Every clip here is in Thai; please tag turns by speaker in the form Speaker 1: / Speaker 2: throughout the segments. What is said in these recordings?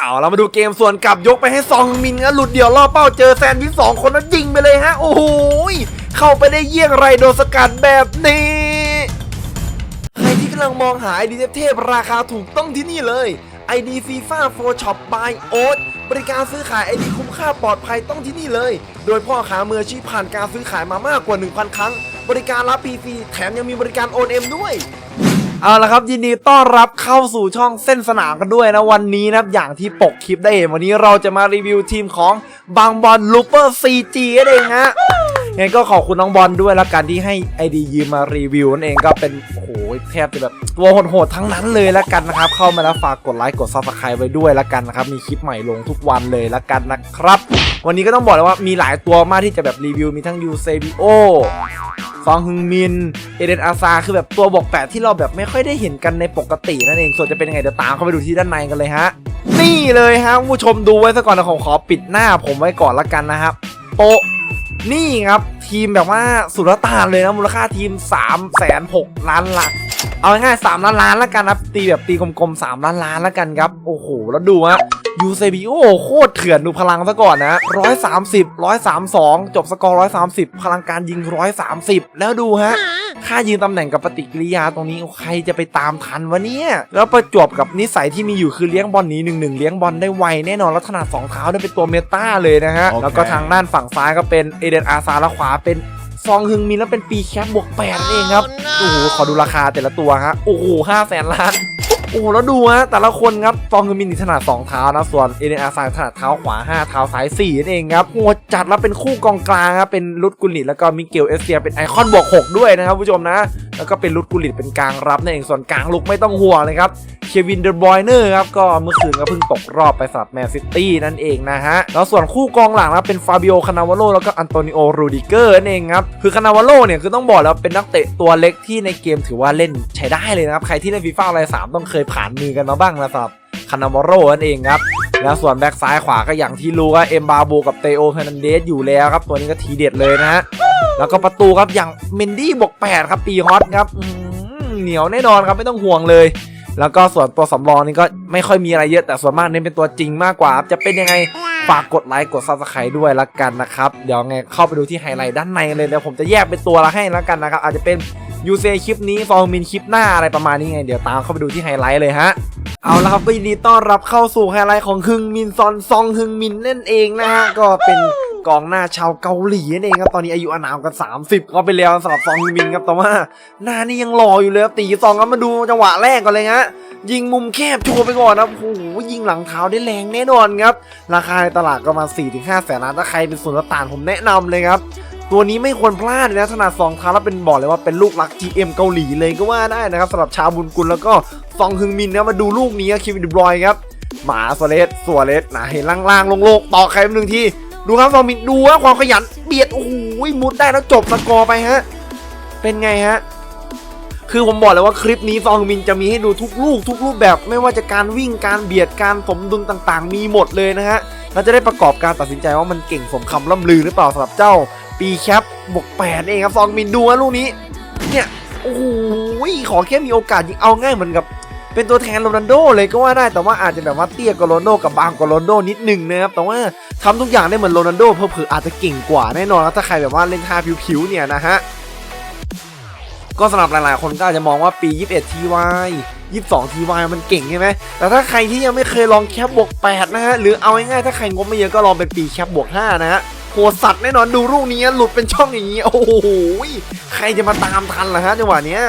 Speaker 1: เอาเรามาดูเกมส่วนกลับยกไปให้ซองมินนะหลุดเดี่ยวล่อเป้าเจอแซนวิชสองคนแล้วยิงไปเลยฮะ โอ้โหยเข้าไปได้เยี่ยงไรโดนสกัดแบบนี้ ใครที่กำลังมองหาไอดีเทพราคาถูกต้องที่นี่เลย ID FIFA 4 Shop by Oat บริการซื้อขายไอดีคุ้มค่าปลอดภัยต้องที่นี่เลย โดยพ่อค้ามืออาชีพผ่านการซื้อขายมามากกว่า 1,000 ครั้ง บริการรับ PC แถมยังมีบริการโอนเอ็มด้วย เอาละครับยินดีต้อนรับเข้าสู่ช่องเส้นสนามกันด้วยนะวันนี้นะครับอย่างที่ปกคลิปได้เห็นวันนี้เราจะมารีวิวทีมของบางบอลลูเปอร์ซีจีนั่นเองฮะยังไงก็ขอบคุณน้องบอลด้วยแล้วกันที่ให้ไอดียืมมารีวิวนั่นเองก็เป็นโอ้โหแทบจะแบบตัวโหดๆทั้งนั้นเลยแล้วกันนะครับ เข้ามาแล้วฝากกดไลค์กดซับสไครต์ไว้ด้วยแล้วกันนะครับมีคลิปใหม่ลงทุกวันเลยแล้วกันนะครับ วันนี้ก็ต้องบอกเลยว่ามีหลายตัวมากที่จะแบบรีวิวมีทั้งยูเซบิโอ ซองฮึงมิน เอเดนอาซาคือแบบตัวบอกแปดที่เราแบบไม่ค่อยได้เห็นกันในปกตินั่นเอง ส่วนจะเป็นยังไงเดี๋ยวตามเข้าไปดูที่ด้านในกันเลยฮะ นี่เลยฮะผู้ชมดูไว้ซะก่อนนะผมขอปิดหน้าผมไว้ก่อนละกันนะครับโปนี่ครับทีมแบบว่าสุรต่านเลยนะมูลค่าทีม3ามแสนหกล้านละ เอาง่ายๆสามล้านล้านละกันนะตีแบบตีกลมๆสามล้านล้านละกันครับโอ้โหแล้วดูฮะยูเซบิโอโคตรเถื่อนดูพลังซะก่อนนะร้อยสามสิบร้อยสามสองจบสกอร์ร้อยสามสิบพลังการยิงร้อยสามสิบแล้วดูฮะค่ายืนตำแหน่งกับปฏิกิริยาตรงนี้ใครจะไปตามทันวะเนี่ย แล้วประจวบกับนิสัยที่มีอยู่คือเลี้ยงบอลหนี้หนึ่งหนึ่งเลี้ยงบอลได้ไวแน่นอนแล้วถนัดสองเท้าได้เป็นตัวเมตาเลยนะฮะ
Speaker 2: โอเค
Speaker 1: แล้วก็ทางด้านฝั่งซ้ายก็เป็นเอเดนอาซาและขวาเป็น ซองฮึงมินแล้วเป็นปีแคปบวกแปดนั่นเองครับ โอ้โห ขอดูราคาแต่ละตัวฮะ โอ้โหห้าแสนล้าน โอ้โห แล้วดูฮะ แต่ละคนครับฟองคือมินถนัด2เท้านะ ส่วนเอเดนอาซายถนัดเท้าขวา5เท้าซ้าย4นั่นเองครับโหดจัดแล้วเป็นคู่กองกลางครับเป็นลุดกุลิตแล้วก็มิเกลเอสเซียเป็นไอคอนบวก6ด้วยนะครับผู้ชมนะ แล้วก็เป็นลุดกุลิตเป็นกลางรับนั่นเอง ส่วนกลางลุกไม่ต้องห่วงเลยครับ เควินเดอร์บอยเนอร์ครับก็เมื่อคืนก็เพิ่งตกรอบไปสำหรับแมนซิตี้นั่นเองนะฮะแล้วส่วนคู่กองหลังนะเป็นฟาบิโอคานาวาโลแล้วก็อันโตนิโอรูดิเกอร์นั่นเองครับคือคานาวาโลเนี่ยคือต้องบอกแล้วเป็นนักเตะตัวเล็กที่ในเกมถือว่าเล่นใช้ได้เลยนะครับใครที่เล่นฟีฟ่าอะไรสามต้องเคยผ่านมือกันมาบ้างนะสำหรับคานาวาโลนั่นเองครับแล้วส่วนแบ็กซ้ายขวาก็อย่างที่รู้ว่าเอ็มบาโบกับเตโอเฮนันเดสอยู่แล้วครับตัวนี้ก็ทีเด็ดเลยนะฮะแล้วก็ประตูครับอย่างเมนดี้บวก8ครับปีฮอตครับเหนียวแน่นอนครับไม่ต้องห่วงเลย แล้วก็ส่วนตัวสำรองนี่ก็ไม่ค่อยมีอะไรเยอะแต่ส่วนมากเน้นเป็นตัวจริงมากกว่า จะเป็นยังไงฝากกดไลค์กดซับสไครต์ด้วยละกันนะครับเดี๋ยวไงเข้าไปดูที่ไฮไลท์ด้านในเลยเดี๋ยวผมจะแยกเป็นตัวละให้ละกันนะครับอาจจะเป็นยูเซคลิปนี้ฟองมินคลิปหน้าอะไรประมาณนี้ไงเดี๋ยวตามเข้าไปดูที่ไฮไลท์เลยฮะเอาละครับก็ยินดีต้อนรับเข้าสู่ไฮไลท์ของฮึงมินซอนซองฮึงมินนั่นเองนะฮะก็เป็น กองหน้าชาวเกาหลีนั่นเองครับ ตอนนี้อายุอานามกัน 30ก็ไปแล้วสำหรับซองมินครับแต่ว่าหน้านี่ยังหล่ออยู่เลยครับตีซองครับมาดูจังหวะแรกก่อนเลยฮะยิงมุมแคบโชว์ไปก่อนนะโอ้โหยิงหลังเท้าได้แรงแน่นอนครับ ราคาในตลาดก็ประมาณ4-5 แสนล้านถ้าใครเป็นส่วนต่างผมแนะนำเลยครับตัวนี้ไม่ควรพลาดนะ ถนัดสองเท้าแล้วเป็นบอกเลยว่าเป็นลูกรัก GM เกาหลีเลยก็ว่าได้นะครับสำหรับชาวบุญกุลแล้วก็ซองฮึงมินนะมาดูลูกนี้คิวิดิบรอยครับหมาสเลสสวเลสนะเห็นล่างๆโลงๆต่อใครหนึ่งที ดูครับซองมินดูว่าความขยันเบียดโอ้โหมุดได้แล้วจบสกอร์ไปฮะ เป็นไงฮะ คือผมบอกเลยว่าคลิปนี้ซองมินจะมีให้ดูทุกลูกทุกรูปแบบ ไม่ว่าจะการวิ่งการเบียดการสมดุลต่างๆ มีหมดเลยนะฮะเราจะได้ประกอบการตัดสินใจว่ามันเก่งสมคำล่ำลือหรือเปล่าสำหรับเจ้า ปีแคปบวกแปดเองครับซองมินดูว่าลูกนี้ เนี่ยโอ้โหขอแค่มีโอกาสยิงเอาง่ายเหมือนกับเป็นตัวแทนโรนัลโดเลยก็ว่าได้แต่ว่าอาจจะแบบว่าเตี้ยกว่าโรนัลโดกับบางกว่าโรนัลโดนิดหนึ่งนะครับแต่ว่า ทำทุกอย่างได้เหมือนโรนัลโดเพิ่ออาจจะเก่งกว่าแน่นอนแล้วถ้าใครแบบว่าเล่นท่าผิวๆเนี่ยนะฮะก็สำหรับหลายๆ คนก็อาจจะมองว่าปี 21 TY 22 TY มันเก่งใช่ไหม แต่ถ้าใครที่ยังไม่เคยลองแคปบวก 8 นะฮะ หรือเอาง่ายๆ ถ้าใครงบไม่เยอะก็ลองเป็นปีแคปบวก 5 นะฮะ โหสัตว์แน่นอนดูลูกนี้หลุดเป็นช่องอย่างนี้ โอ้โห ใครจะมาตามทันล่ะฮะจังหวะเนี้ย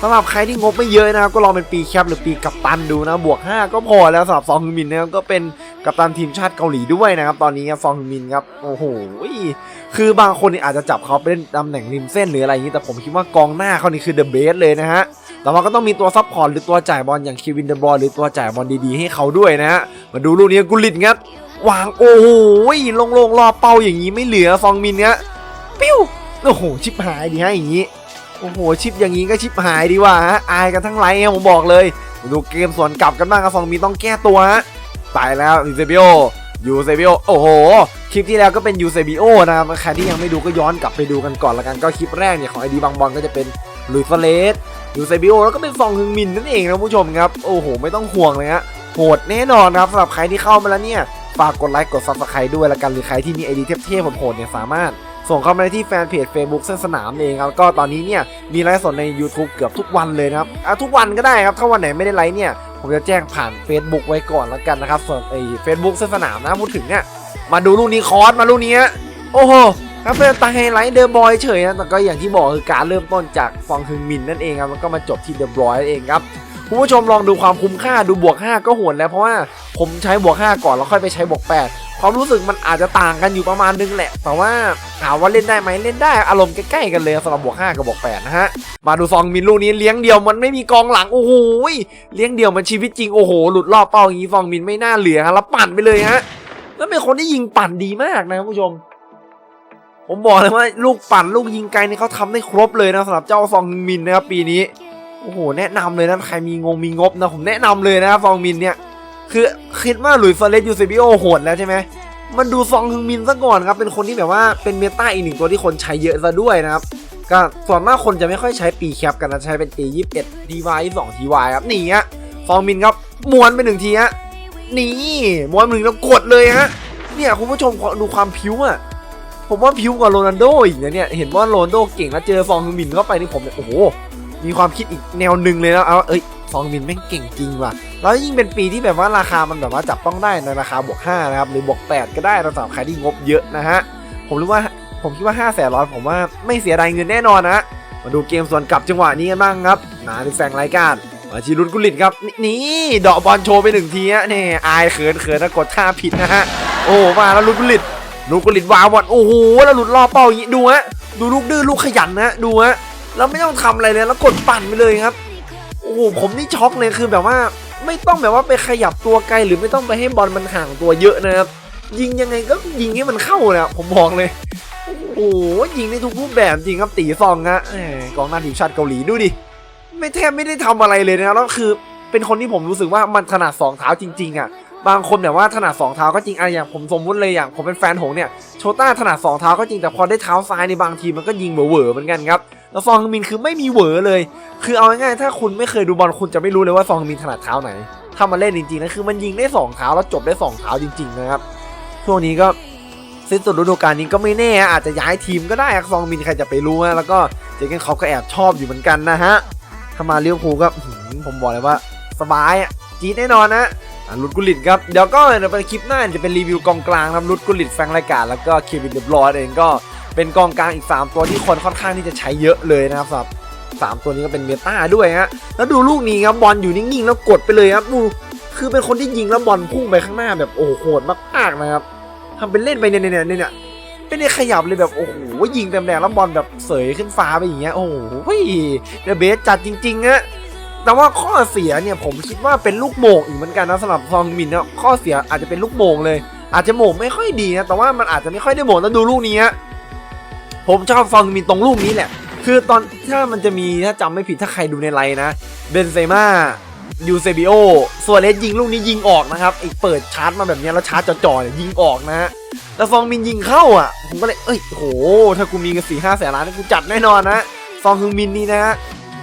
Speaker 1: สำหรับใครที่งบไม่เยอะนะครับก็ลองเป็นปีแคปหรือปีกัปตันดูนะบวก 5 ก็พอแล้วสำหรับซองฮึมินนะครับก็เป็น กัปตันทีมชาติเกาหลีด้วยนะครับ ตอนนี้ครับซองฮึมินครับ โอ้โห คือบางคนนี่อาจจะจับเขาเป็นตำแหน่งริมเส้นหรืออะไรอย่างนี้ แต่ผมคิดว่ากองหน้าเขานี่คือเดอะเบสเลยนะฮะ แต่ว่าก็ต้องมีตัวซับพอร์ตหรือตัวจ่ายบอลอย่างเควินเดอะบอลหรือตัวจ่ายบอลดีๆให้เขาด้วยนะฮะ มาดูลูกนี้กุลิตงัดวางโอ้โหลงๆรอเป้าอย่างนี้ไม่เหลือฟองมินเนี้ยปิ้ว โอ้โห ชิบหายดีฮะอย่างนี้ โอ้โห ชิปอย่างนี้ก็ชิปหายดีว่าฮะ อายกันทั้งไลน์ผมบอกเลย ดูเกมสวนกลับกันบ้างครับฟองมินต้องแก้ตัวฮะ ตายแล้วยูเซบิโอยูเซบิโอโอ้โห คลิปที่แล้วก็เป็นยูเซบิโอนะครับใครที่ยังไม่ดูก็ย้อนกลับไปดูกันก่อนละกันก็คลิปแรกเนี่ยของไอดีบางบอลก็จะเป็นลุยส์ฟเลสยูเซบิโอแล้วก็เป็นฟองฮึงมินนั่นเองนะผู้ชมครับโอ้โห ไม่ต้องห่วงเลยฮะโหดแน่นอนครับสำหรับใครที่เข้ามาแล้วเนี่ยฝากกดไลค์กด subscribe ด้วยละกันหรือใครที่มีไอดีเทพๆโหดๆเนี่ยสามารถส่งเข้ามาได้ที่แฟนเพจ Facebook เส้นสนามเองครับก็ตอนนี้เนี่ยมีไลฟ์สดใน YouTube เกือบทุกวันเลยนะครับอะทุกวันก็ได้ครับถ้าวันไหนไม่ได้ไลฟ์เนี่ย ผมจะแจ้งผ่าน Facebook ไว้ก่อนแล้วกันนะครับส่วนไอ้เฟซบุ๊กสนามนะพูดถึงเนี่ยมาดูลูกนี้คอร์สมาลูกนี้โอ้โหครับเป็นตาไฮไลท์เดอะบอยเฉยนะแต่ก็อย่างที่บอกคือการเริ่มต้นจากฟองฮึงมินนั่นเองครับแล้วก็มาจบที่เดอะบอยนั่นเองครับคุณผู้ชมลองดูความคุ้มค่าดูบวก 5 ก็หวนแล้วเพราะว่าผมใช้บวก 5 ก่อนแล้วค่อยไปใช้บวก 8 ความรู้สึกมันอาจจะต่างกันอยู่ประมาณนึงแหละ แต่ว่าถามว่าเล่นได้ไหมเล่นได้อารมณ์ใกล้ๆกันเลยสำหรับบวก5กับบวก8นะฮะมาดูซองมินลูกนี้เลี้ยงเดียวมันไม่มีกองหลังโอ้โหเลี้ยงเดียวมันชีวิตจริงโอ้โหหลุดรอบเป้าอย่างนี้ฟองมินไม่น่าเหลือฮะแล้วปั่นไปเลยฮะแล้วเป็นคนที่ยิงปั่นดีมากนะคุณผู้ชม ผมบอกเลยว่าลูกปั่นลูกยิงไกลนี่เขาทำได้ครบเลยนะสำหรับเจ้าซองมินนะครับปีนี้โอ้โหแนะนำเลยนะใครมีงงมีงบนะผมแนะนำเลยนะฟองมินเนี่ย คือคิดว่าหลุยส์ฟาเลสยูเซบิโอโหดแล้วใช่ไหมมันดูซองฮึงมินซะก่อนครับ เป็นคนที่แบบว่าเป็นเมตาอีกหนึ่งตัวที่คนใช้เยอะซะด้วยนะครับก็ส่วนมากคนจะไม่ค่อยใช้ปีแคปกันนะใช้เป็นปี21 DY 22 TY ครับนี่ฮะฟองมินครับม้วนไปหนึ่งทีฮะนี่ม้วนหนึ่งแล้วกดเลยฮะเนี่ยคุณผู้ชมดูความพิ้วอะผมว่าพิ้วกว่าโรนัลโดอีกนะเนี่ยเห็นว่าโรนัลโดเก่งแล้วเจอฟองฮึงมินเข้าไปนี่ผมเนี่ยโอ้โหมีความคิดอีกแนวหนึ่งเลยนะเอาเอ้ยฟองมินแม่งเก่งจริงว่ะ แล้วยิ่งเป็นปีที่แบบว่าราคามันแบบว่าจับต้องได้ในราคาบวก5นะครับหรือบวก8 ก็ได้สำหรับใครที่งบเยอะนะฮะผมรู้ว่าผมคิดว่า5 0 0แสนร้อยผมว่าไม่เสียดายเงินแน่นอนนะ มาดูเกมส่วนกลับจังหวะนี้กันบ้างครับนาดิแซงรายการมาชีรุนกุลิตครับนี่เดอกบอลโชว์ไปหนึ่งทีฮะนี่อายเขินเขินนะกดท่าผิดนะฮะโอ้มาแล้วลุนกุลิตลุนกุลิตวางบอลโอ้โหแล้วหลุดรอบเป้าอย่างนี้ดูฮะดูลูกดื้อลูกขยันนะดูฮะแล้วไม่ต้องทำอะไรเลยแล้วกดปั่นไปเลยครับโอ้โหผมนี่ช็อกเลยคือแบบว่า ไม่ต้องแบบว่าไปขยับตัวไกลหรือไม่ต้องไปให้บอลมันห่างตัวเยอะนะครับ ยิงยังไงก็ยิงให้มันเข้าเลยอะผมบอกเลยโอ้โหยิงในทุกรูปแบบจริงครับตีซองฮะกองหน้าทีมชาติเกาหลีดูดิไม่แทบไม่ได้ทำอะไรเลยนะแล้วคือเป็นคนที่ผมรู้สึกว่ามันถนัดสองเท้าจริงๆอะบางคนแบบว่าถนัดสองเท้าก็จริงอะอย่างผมสมมติเลยอย่างผมเป็นแฟนหงเนี่ยโชต้าถนัดสองเท้าก็จริงแต่พอได้เท้าซ้ายในบางทีมันก็ยิงเหวอๆเหมือนกันครับ แล้วซองฮึงมินคือไม่มีเหวอเลย คือเอาง่ายๆถ้าคุณไม่เคยดูบอลคุณจะไม่รู้เลยว่าซองฮึงมินถนัดเท้าไหน ถ้ามาเล่นจริงๆนะคือมันยิงได้สองเท้าแล้วจบได้สองเท้าจริง ๆ นะครับ ช่วงนี้ก็สิ้นสุดฤดูกาลนี้ก็ไม่แน่ อาจจะย้ายทีมก็ได้อะซองมินใครจะไปรู้ฮะแล้วก็เจเกนเขาก็แอบชอบอยู่เหมือนกันนะฮะถ้ามาเลี้ยวภูก็ผมบอกเลยว่าสบายอะจีดแน่นอนนะลุดกุลิตครับเดี๋ยวก็เดี๋ยวไปคลิปหน้าจะเป็นรีวิวกองกลางครับลุดกุลิตแฟงรายการแล้วก็เควินเดบรอยเองก็ เป็นกองกลางอีก 3 ตัวที่คนค่อนข้างที่จะใช้เยอะเลยนะครับสำหรับสามตัวนี้ก็เป็นเมตาด้วยฮะแล้วดูลูกนี้ครับบอลอยู่นิ่งๆแล้วกดไปเลยครับดูคือเป็นคนที่ยิงแล้วบอลพุ่งไปข้างหน้าแบบโอ้โหโหดมากๆนะครับทำเป็นเล่นไปเนี่ยเนี่ยเนี่ยเนี่ยไม่ได้ขยับเลยแบบโอ้โหยิงเต็มแรงแล้วบอลแบบเสยขึ้นฟ้าไปอย่างเงี้ยโอ้โหเดอะเบสจัดจริงๆฮะแต่ว่าข้อเสียเนี่ยผมคิดว่าเป็นลูกโมงอีกเหมือนกันนะสำหรับซองมินเนี่ยข้อเสียอาจจะเป็นลูกโมงเลย อาจจะโมงไม่ค่อยดีนะแต่ว่ามันอาจจะไม่ค่อยได้โมงแล้วดูลูกนี้ฮะ ผมชอบซองมินตรงลูกนี้แหละ คือตอนถ้ามันจะมีถ้าจำไม่ผิดถ้าใครดูในไลน์นะ เบนเซม่ายูเซบิโอส่วนเลสยิงลูกนี้ยิงออกนะครับไอ้เปิดชาร์จมาแบบนี้แล้วชาร์จจ่อๆเนี่ยยิงออกนะฮะแล้วซองมินยิงเข้าอะ ผมก็เลย เอ้ยโห ถ้ากูมีเงินสี่ห้าแสนล้านกูจัดแน่นอนนะซองฮึงมินนี่นะฮะ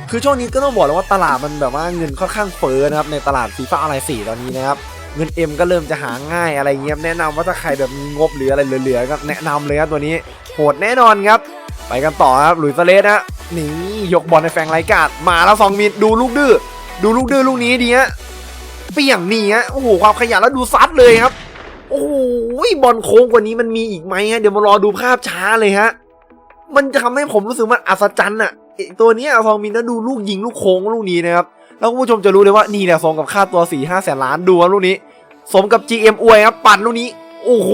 Speaker 1: คือช่วงนี้ก็ต้องบอกเลยว่าตลาดมันแบบว่าเงินค่อนข้างเฟ้อนะครับในตลาดฟีฟ่าอะไรสี่ตอนนี้นะครับ เงินเอ็มก็เริ่มจะหาง่ายอะไรเงี้ยแนะนำว่าถ้าใครแบบมีงบหรืออะไรเหลือๆก็แนะนำเลยครับตัวนี้โหดแน่นอนครับไปกันต่อครับหลุยส์เลสนะนี่ยกบอลในแฟงไรกาดมาแล้วสองมิดดูลูกดื้อดูลูกดื้อลูกนี้ดีฮะเปี่ยงนี่ฮะโอ้โหความขยันแล้วดูซัดเลยครับ โอ้โหบอลโค้งกว่านี้มันมีอีกไหมฮะเดี๋ยวมารอดูภาพช้าเลยฮะมันจะทำให้ผมรู้สึกมันอัศจรรย์อะตัวนี้ยซองมินนะดูลูกยิงลูกโค้งลูกนี้นะครับ แล้วคุณผู้ชมจะรู้เลยว่านี่แหละสมกับค่าตัว4ี่ห้าแสนล้านดูครับลูกนี้ สมกับ GM อวยครับปั่นลูกนี้ โอ้โห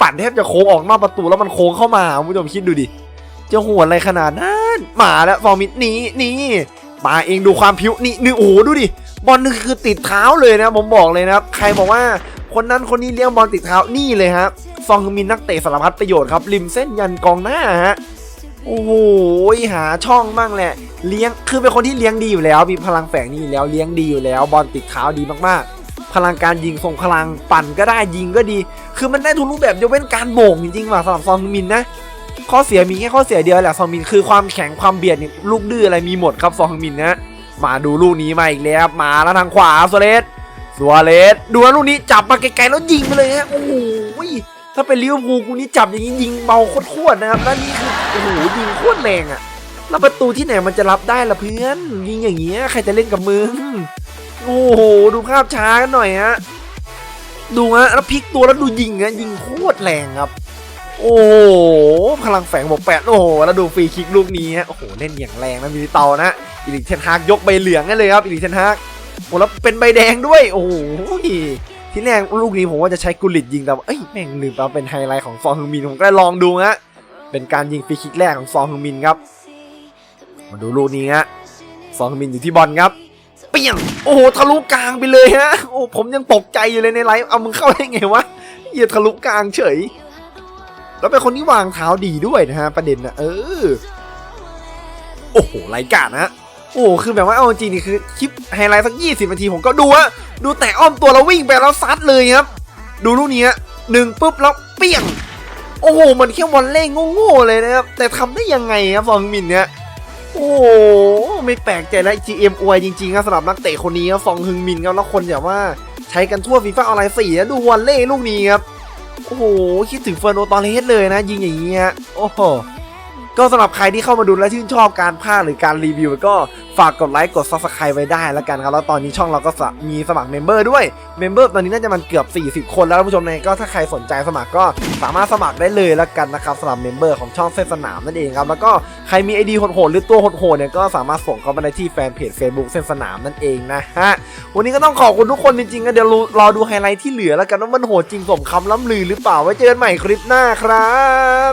Speaker 1: ปั่นแทบจะโค้งออกนอกประตูแล้วมันโค้งเข้ามาคุณผู้ชมคิดดูดิจะโหดอะไรขนาดนั้นมาแล้วฟอร์มิดนี่นี่มาเองดูความผิวนี่นี่โอ้โหดูดิบอลนี่คือติดเท้าเลยนะผมบอกเลยนะครับใครบอกว่าคนนั้นคนนี้เลี้ยงบอลติดเท้านี่เลยครับซองมินนักเตะสารพัดประโยชน์ครับริมเส้นยันกองหน้าฮะโอ้โหหาช่องบ้างแหละ เลี้ยงคือเป็นคนที่เลี้ยงดีอยู่แล้ว มีพลังแฝงนี่อยู่แล้วเลี้ยงดีอยู่แล้ว บอลติดเท้าดีมากๆ พลังการยิงทรงพลังปั่นก็ได้ยิงก็ดี คือมันได้ทุกรูปแบบยกเว้นการโบงจริงๆว่ะสำหรับซองมินนะข้อเสียมีแค่ข้อเสียเดียวแหละซองมินคือความแข็งความเบียดนี่ลูกดื้ออะไรมีหมดครับซองมินนะมาดูลูกนี้มาอีกแล้วมาแล้วทางขวาโซเลสโซสัวเรสดูนะลูกนี้จับมาไกลๆแล้วยิงไปเลยฮะโอ้โหถ้าเป็นลิเวอร์พูลกูนี่จับอย่างนี้ยิงเบาโคตรๆนะครับแล้วนี่คือโอ้โหยิงโคตรแรงอะ แล้วประตูที่ไหนมันจะรับได้ล่ะเพื่อน ยิงอย่างเงี้ยใครจะเล่นกับมึง โอ้โห ดูภาพช้ากันหน่อยฮะ ดูฮะแล้วพลิกตัวแล้วดูยิงอะยิงโคตรแรงครับ โอ้โหพลังแฝงบอกแปดโอ้โหแล้วดูฟรีคิกลูกนี้ฮะโอ้โหเล่นอย่างแรงนะมีเตานะอีลิกเทนฮากยกใบเหลืองให้เลยครับอีลิกเทนฮากโอ้แล้วเป็นใบแดงด้วย โอ้โหที่แรกลูกนี้ผมว่าจะใช้กุลิตยิงแต่เอ้ยแม่งลืมไปเป็นไฮไลท์ของฟองฮึงมินผมก็ลยลองดูฮะเป็นการยิงฟรีคิกแรกของฟองฮึงมินครับ มาดูลูกนี้ฮะฟองมินอยู่ที่บอลครับเปี้ยงโอ้โหทะลุกลางไปเลยฮะโอ้ผมยังตกใจอยู่เลยในไลฟ์เอามึงเข้าได้ไงวะเหี้ยทะลุกลางเฉย แล้วเป็นคนที่วางเท้าดีด้วยนะฮะประเด็นนะเออโอ้โหไรกาดนะฮะโอ้ คือแบบว่าเอาจริงนี่คือคลิปไฮไลท์สัก 20นาทีผมก็ดูอะดูแต่อ้อมตัวแล้ววิ่งไปแล้วซัดเลยครับ ดูลูกนี้ฮะหนึ่งปุ๊บแล้วเปี้ยง โอ้โหมันแค่วอลเล่โง่ๆเลยนะครับ แต่ทำได้ยังไงครับฟองมินเนี่ย โอ้ไม่แปลกใจแล้ว GM อวยจริงๆครับสำหรับนักเตะคนนี้ครับฟองฮึงมินครับแล้วคนอย่าว่าใช้กันทั่วฟีฟ่าออนไลน์สี่ดูวันเล่ลูกนี้ครับ โอ้โห คิดถึงเฟอร์โนตอเลสเลยนะ ยิงอย่างนี้ฮะโอ้โห ก็สำหรับใครที่เข้ามาดูและชื่นชอบการพากหรือการรีวิว ก็ฝากกดไลค์กด subscribe ไว้ได้แล้วกันครับ แล้วตอนนี้ช่องเราก็มีสมัครเมมเบอร์ด้วย เมมเบอร์ตอนนี้น่าจะมันเกือบ 40 คนแล้วท่านผู้ชมเนี่ยก็ถ้าใครสนใจสมัครก็สามารถสมัครได้เลยแล้วกันนะครับสำหรับเมมเบอร์ของช่องเส้นสนามนั่นเองครับแล้วก็ใครมีไอดีโหดๆหรือตัวโหดๆเนี่ยก็สามารถส่งเข้ามาได้ที่แฟนเพจ Facebook เส้นสนามนั่นเองนะฮะวันนี้ก็ต้องขอบคุณทุกคนจริงๆก็เดี๋ยวรอดูไฮไลท์ที่เหลือแล้วกันว่ามันโหดจริงสมคำล่ำลือหรือเปล่าไว้เจอกันใหม่คลิปหน้าครับ